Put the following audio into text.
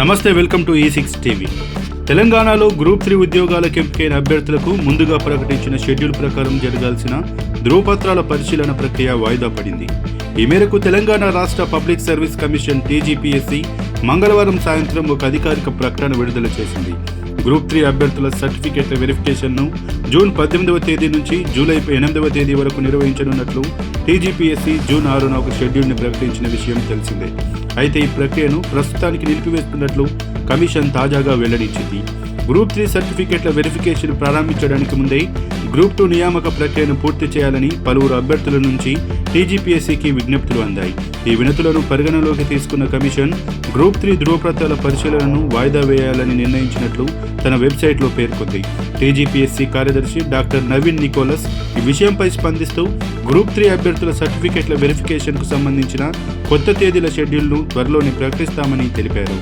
నమస్తే welcome to ఈ six TV తెలంగాణలో గ్రూప్ త్రీ ఉద్యోగాలకు ఎంపికైన అభ్యర్థులకు ముందుగా ప్రకటించిన షెడ్యూల్ ప్రకారం జరగాల్సిన ధృవపత్రాల పరిశీలన ప్రక్రియ వాయిదా పడింది. ఈ మేరకు తెలంగాణ రాష్ట్ర పబ్లిక్ సర్వీస్ కమిషన్ టీజీపీఎస్సీ మంగళవారం సాయంత్రం ఒక అధికారిక ప్రకటన విడుదల చేసింది. గ్రూప్ త్రీ అభ్యర్థుల సర్టిఫికేట్ల వెరిఫికేషన్ను జూన్ పద్దెనిమిదవ తేదీ నుంచి జూలై ఎనిమిదవ తేదీ వరకు నిర్వహించనున్నట్లు టీజీపీఎస్సీ జూన్ ఆరున ఒక షెడ్యూల్ని ప్రకటించిన విషయం తెలిసిందే. అయితే ఈ ప్రక్రియను ప్రస్తుతానికి నిలిపివేస్తున్నట్లు కమిషన్ తాజాగా వెల్లడించింది. గ్రూప్ త్రీ సర్టిఫికేట్ల వెరిఫికేషన్ ప్రారంభించడానికి ముందే గ్రూప్ టూ నియామక ప్రక్రియను పూర్తి చేయాలని పలువురు అభ్యర్థుల నుంచి టీజీపీఎస్సీకి విజ్ఞప్తులు అందాయి. ఈ వినతులను పరిగణలోకి తీసుకున్న కమిషన్ గ్రూప్ త్రీ ధృవపత్రాల పరిశీలనను వాయిదా వేయాలని నిర్ణయించినట్లు తన వెబ్సైట్లో పేర్కొంది. టీజీపీఎస్సీ కార్యదర్శి డాక్టర్ నవీన్ నికోలస్ ఈ విషయంపై స్పందిస్తూ గ్రూప్ త్రీ అభ్యర్థుల సర్టిఫికేట్ల వెరిఫికేషన్కు సంబంధించిన కొత్త తేదీల షెడ్యూల్ను త్వరలోనే ప్రకటిస్తామని తెలిపారు.